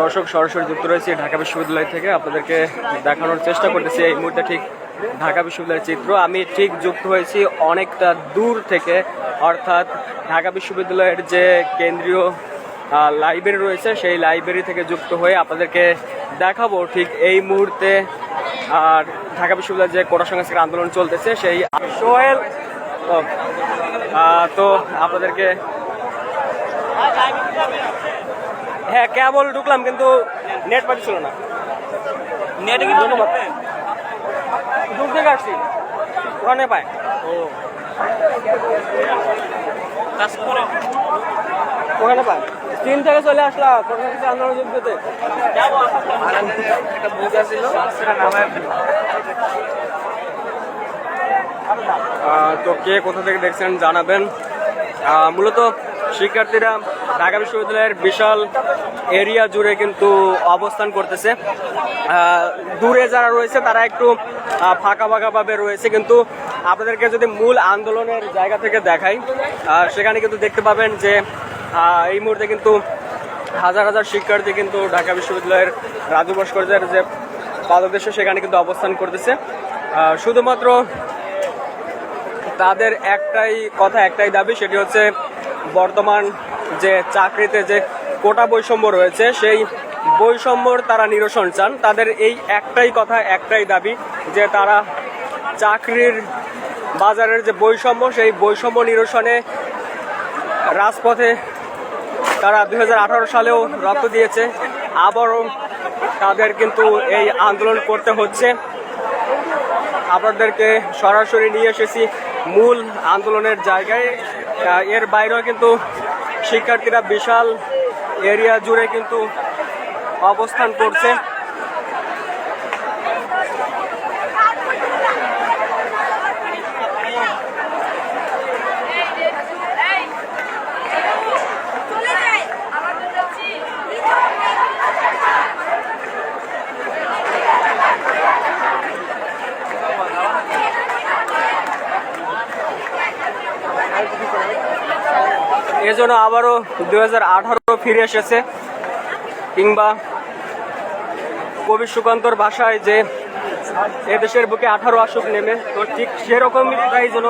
দর্শক সরাসরি যুক্ত রয়েছে ঢাকা বিশ্ববিদ্যালয় থেকে। আপনাদেরকে দেখানোর চেষ্টা করতেছি এই মুহূর্তে ঠিক ঢাকা বিশ্ববিদ্যালয়ের চিত্র। আমি ঠিক যুক্ত হয়েছি অনেকটা দূর থেকে, অর্থাৎ ঢাকা বিশ্ববিদ্যালয়ের যে কেন্দ্রীয় লাইব্রেরি রয়েছে, সেই লাইব্রেরি থেকে যুক্ত হয়ে আপনাদেরকে দেখাবো ঠিক এই মুহূর্তে, আর ঢাকা বিশ্ববিদ্যালয়ের যে কোটা সংস্কার আন্দোলন চলতেছে, সেই সোহেল তো আপনাদেরকে হ্যাঁ কেবল ঢুকলাম কিন্তু নেট পাচ্ছিল না। নেটে কি ধন্যবাদ। দূর থেকে আসছি। ওখানে পায়। ও। ওখানে পায়। তিন থেকে চলে আসলাম কোথাও কিছু আন্দোলন যোগ দিতে একটা বুঝ ছিল সেটা নামায় তো কে কোথা থেকে দেখছেন জানাবেন। মূলত শিক্ষার্থীরা ঢাকা বিশ্ববিদ্যালয়ের বিশাল এরিয়া জুড়ে কিন্তু অবস্থান করতেছে। দূরে যারা রয়েছে, তারা একটু ফাঁকা ফাঁকাভাবে রয়েছে। কিন্তু আপনাদেরকে যদি মূল আন্দোলনের জায়গা থেকে দেখাই সেখানে কিন্তু দেখতে পাবেন যে এই মুহূর্তে কিন্তু হাজার হাজার শিক্ষার্থী কিন্তু ঢাকা বিশ্ববিদ্যালয়ের রাজু ভাস্কর্যের যে পাদদেশ সেখানে কিন্তু অবস্থান করতেছে। শুধুমাত্র তাদের একটাই কথা, একটাই দাবি, সেটি হচ্ছে বর্তমান যে চাকরিতে যে কোটা বৈষম্য রয়েছে, সেই বৈষম্যর তারা নিরসন চান। তাদের এই একটাই কথা, একটাই দাবি যে তারা চাকরির বাজারের যে বৈষম্য, সেই বৈষম্য নিরসনে রাজপথে তারা দু হাজার আঠারো সালেও রক্ত দিয়েছে। আবারও তাদের কিন্তু এই আন্দোলন করতে হচ্ছে। আপনাদেরকে সরাসরি নিয়ে এসেছি মূল আন্দোলনের জায়গায়। এর বাইরেও কিন্তু শিক্ষার্থীরা বিশাল এরিয়া জুড়ে কিন্তু অবস্থান করছে। এজন্য আবারও দু হাজার আঠারো ফিরে এসেছে। কিংবা কবি সুকান্তর ভাষায় যে এদেশের বুকে আঠারো আসুক নেমে, তো ঠিক সেরকমটাই যেন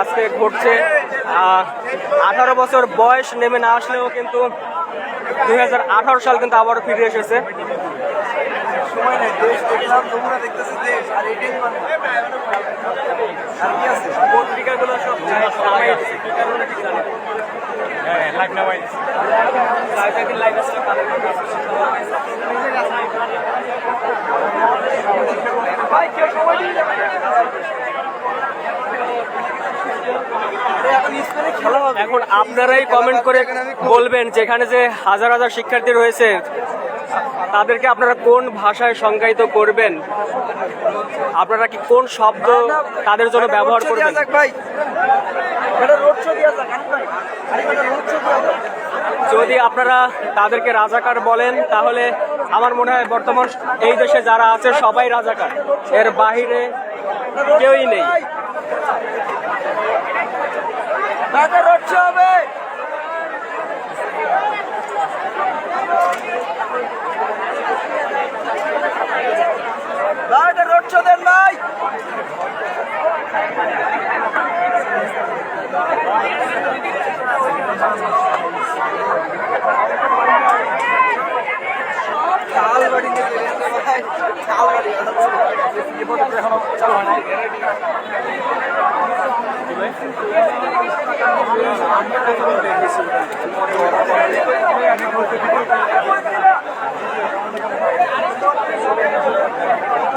আজকে ঘটছে। আঠারো বছর বয়স নেমে না আসলেও কিন্তু দুই হাজার আঠারো সাল কিন্তু আবারও ফিরে এসেছে। সময় নেই দেশ দেখলাম তোমরা দেখতেছি দেশ আর এটাই মানে। আর কি আছে? পত্রিকাগুলো সব। লাইভে লাইভ ভাই কেউ সময় দিয়ে এখন আপনারাই কমেন্ট করে বলবেন যেখানে যে হাজার হাজার শিক্ষার্থী রয়েছে তাদেরকে আপনারা কোন ভাষায় সংজ্ঞায়িত করবেন? আপনারা কি কোন শব্দ তাদের জন্য ব্যবহার করবেন? যদি আপনারা তাদেরকে রাজাকার বলেন তাহলে আমার মনে হয় বর্তমান এই দেশে যারা আছে সবাই রাজাকার। এর বাহিরে কেউই নেই।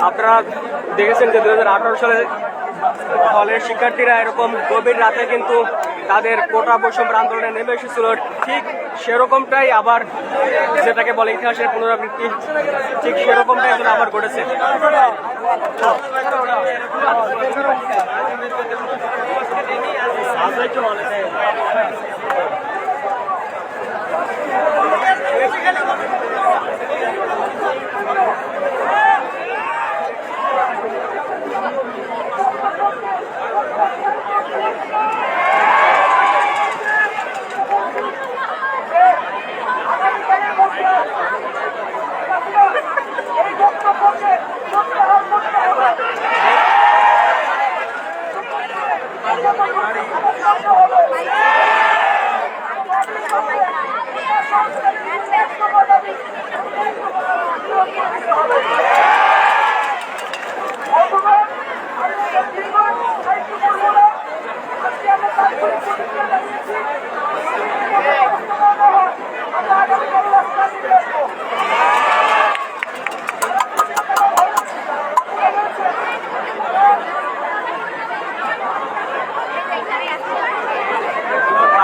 আপনারা দেখেছেন যে দু হাজার আঠারো সালে ফলের শিক্ষার্থীরা এরকম গভীর রাতে কিন্তু তাদের কোটা বৈষম্য আন্দোলনে নেমে এসেছিল। ঠিক সেরকমটাই আবার যেটাকে বলে ইতিহাসের পুনরাবৃত্তি, ঠিক সেরকমটাই এখন আবার ঘটেছে। Thank you all.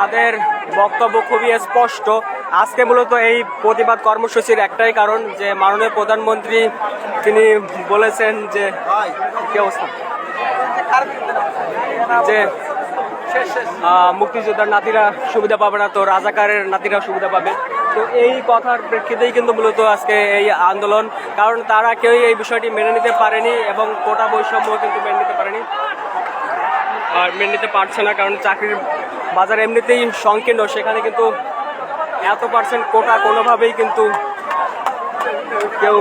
তাদের বক্তব্য খুবই স্পষ্ট। আজকে মূলত এই প্রতিবাদ কর্মসূচির একটাই কারণ যে মাননীয় প্রধানমন্ত্রী তিনি বলেছেন যে, কি অবস্থা? যে মুক্তিযোদ্ধার নাতিরা সুবিধা পাবে না, তো রাজাকারের নাতিরা সুবিধা পাবে। তো এই কথার প্রেক্ষিতেই কিন্তু মূলত আজকে এই আন্দোলন, কারণ তারা কেউই এই বিষয়টি মেনে নিতে পারেনি এবং কোটা বৈষম্য কিন্তু মেনে নিতে পারেনি। আর মেনে নিতে পারছে না, কারণ চাকরির বাজার এমনিতেই সংকীর্ণ, সেখানে কিন্তু এত পার্সেন্ট কোটা কোনোভাবেই কিন্তু কেউ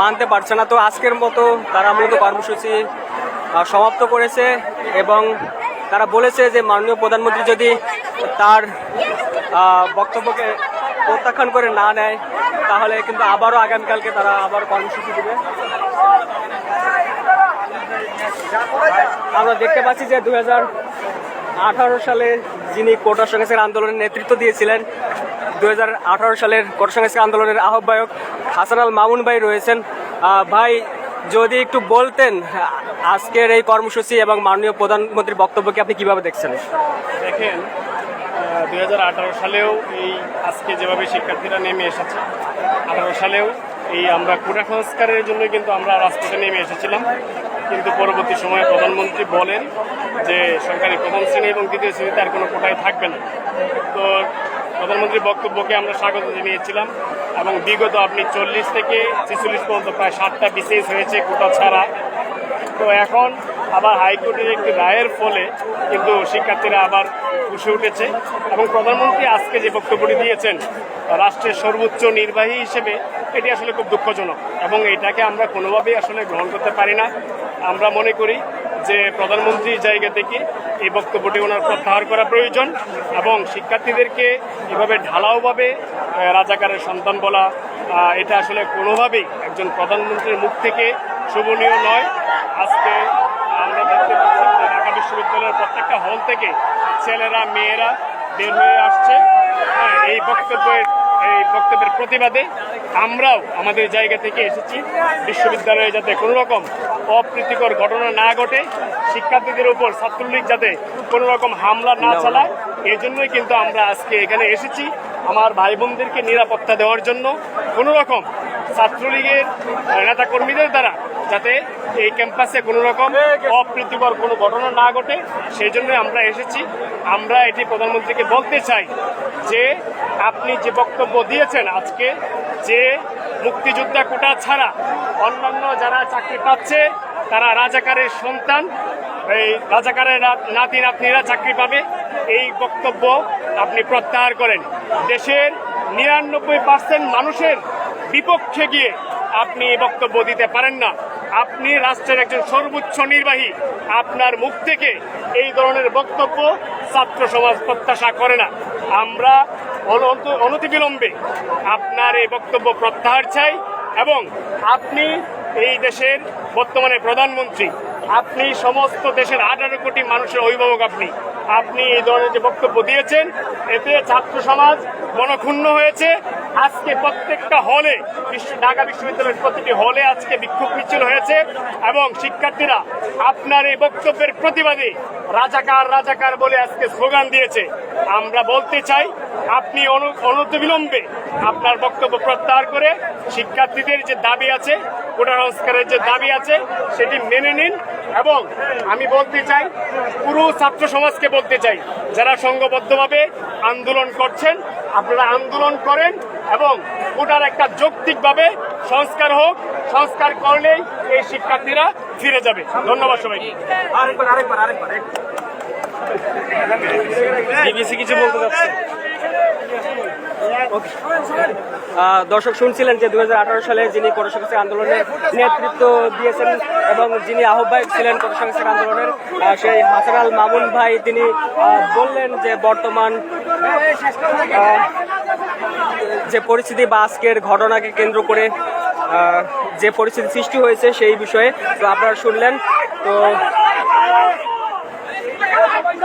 মানতে পারছে না। তো আজকের মতো তারা মূলত কর্মসূচি সমাপ্ত করেছে এবং তারা বলেছে যে মাননীয় প্রধানমন্ত্রী যদি তার বক্তব্যকে প্রত্যাখ্যান করে না নেয়, তাহলে কিন্তু আবারও আগামীকালকে তারা আবার কর্মসূচি দেবে। আমরা দেখতে পাচ্ছি যে দু হাজার আঠারো সালে যিনি কোটা সংস্কার আন্দোলনের নেতৃত্ব দিয়েছিলেন দু হাজার আঠারো সালের কোটা সংস্কার আন্দোলনের আহ্বায়ক হাসান আল মামুন ভাই রয়েছেন। ভাই, যদি একটু বলতেন আজকের এই কর্মসূচি এবং মাননীয় প্রধানমন্ত্রীর বক্তব্যকে আপনি কীভাবে দেখছেন? দেখেন দু হাজার আঠারো সালেও এই আজকে যেভাবে শিক্ষার্থীরা নেমে এসেছে, আঠারো সালেও এই আমরা কোটা সংস্কারের জন্য কিন্তু আমরা রাজপথে নেমে এসেছিলাম। কিন্তু পরবর্তী সময়ে প্রধানমন্ত্রী বলেন যে সরকারি প্রথম শ্রেণি এবং দ্বিতীয় শ্রেণীতে আর কোনো কোটায় থাকবে না। তো প্রধানমন্ত্রীর বক্তব্যকে আমরা স্বাগত জানিয়েছিলাম এবং বিগত আপনি চল্লিশ থেকে ছেচল্লিশ পর্যন্ত প্রায় সাতটা বিশেষ হয়েছে কোটা ছাড়া। তো এখন আবার হাইকোর্টের একটি রায়ের ফলে কিন্তু শিক্ষার্থীরা আবার খুশি উঠেছে। এবং প্রধানমন্ত্রী আজকে যে বক্তব্যটি দিয়েছেন, রাষ্ট্রের সর্বোচ্চ নির্বাহী হিসেবে, এটি আসলে খুব দুঃখজনক এবং এটাকে আমরা কোনোভাবেই আসলে গ্রহণ করতে পারি না। আমরা মনে করি যে প্রধানমন্ত্রীর জায়গা থেকে এই বক্তব্যটি ওনার প্রত্যাহার করা প্রয়োজন এবং শিক্ষার্থীদেরকে এভাবে ঢালাওভাবে রাজাকারের সন্তান বলা এটা আসলে কোনোভাবেই একজন প্রধানমন্ত্রীর মুখ থেকে শোভনীয় নয়। আজকে আমরা দেখতে পাচ্ছি যে ঢাকা বিশ্ববিদ্যালয়ের প্রত্যেকটা হল থেকে ছেলেরা মেয়েরা বের হয়ে আসছে। হ্যাঁ, এই বক্তব্যের এই বক্তব্যের প্রতিবাদে আমরাও আমাদের জায়গা থেকে এসেছি। বিশ্ববিদ্যালয়ে যাতে কোনো রকম অপ্রীতিকর ঘটনা না ঘটে শিক্ষার্থীদের উপর ছাত্রলীগ যাতে কোনো রকম হামলা না চালায় এই জন্যই কিন্তু আমরা আজকে এখানে এসেছি। আমার ভাই বোনদেরকে নিরাপত্তা দেওয়ার জন্য কোনো রকম ছাত্রলীগের নেতা কর্মীদের দ্বারা যাতে এই ক্যাম্পাসে কোনো রকম অপ্রীতিকর কোনো ঘটনা না ঘটে সেই জন্য আমরা এসেছি। আমরা এটি প্রধানমন্ত্রীকে বলতে চাই যে, আপনি যে বক্তব্য দিয়েছেন আজকে, যে মুক্তিযোদ্ধা কোটা ছাড়া অন্যান্য যারা চাকরি পাচ্ছে, তারা রাজাকারের সন্তান, এই রাজাকারের নাতি নাতনিরা চাকরি পাবে, এই বক্তব্য আপনি প্রত্যাহার করেন। দেশের নিরানব্বই পার্সেন্ট মানুষের বিপক্ষে গিয়ে আপনি বক্তব্য দিতে পারেন না। আপনি রাষ্ট্রের একজন সর্বোচ্চ নির্বাহী। আপনার মুখ থেকে এই ধরনের বক্তব্য ছাত্র সমাজ প্রত্যাশা করে না। আমরা অনতিবিলম্বে আপনার এই বক্তব্য প্রত্যাহার চাই এবং আপনি এই দেশের বর্তমানে প্রধানমন্ত্রী। আপনি সমস্ত দেশের আঠারো কোটি মানুষের অভিভাবক আপনি। আপনি এই ধরনের যে বক্তব্য দিয়েছেন, এতে ছাত্র সমাজ মনক্ষুণ্ণ হয়েছে। আজকে প্রত্যেকটা হলে, বিশ্ব ঢাকা বিশ্ববিদ্যালয়ের প্রতিটি হলে আজকে বিক্ষোভ মিছিল হয়েছে এবং শিক্ষার্থীরা আপনার এই বক্তব্যের প্রতিবাদে রাজাকার রাজাকার বলে আজকে স্লোগান দিয়েছে। আমরা বলতে চাই, আপনি অনু- অনতিবিলম্বে আপনার বক্তব্য প্রত্যাহার করে শিক্ষার্থীদের যে দাবি আছে কোটা সংস্কারের যে দাবি আছে সেটি মেনে নিন এবং আমি বলতে চাই পুরো ছাত্র সমাজকে বলতে চাই যারা সংঘবদ্ধভাবে আন্দোলন করছেন আপনারা আন্দোলন করেন এবং ওটার একটা যৌক্তিকভাবে সংস্কার হোক সংস্কার করলেই এই শিক্ষার্থীরা ফিরে যাবে। ধন্যবাদ সবাইকে। আরেকবার আরেকবার আরেকবার কিছু বলতে যাচ্ছে আহ, দর্শক শুনছিলেন যে দু হাজার আঠারো সালে যিনি সংস্কার আন্দোলনের নেতৃত্ব দিয়েছেন এবং যিনি আহ্বায়ক ছিলেন সংস্কার আন্দোলনের সেই হাসান আল মামুন ভাই, তিনি বললেন যে বর্তমান যে পরিস্থিতি বা আজকের ঘটনাকে কেন্দ্র করে যে পরিস্থিতি সৃষ্টি হয়েছে সেই বিষয়ে তো আপনারা শুনলেন। তো সবাই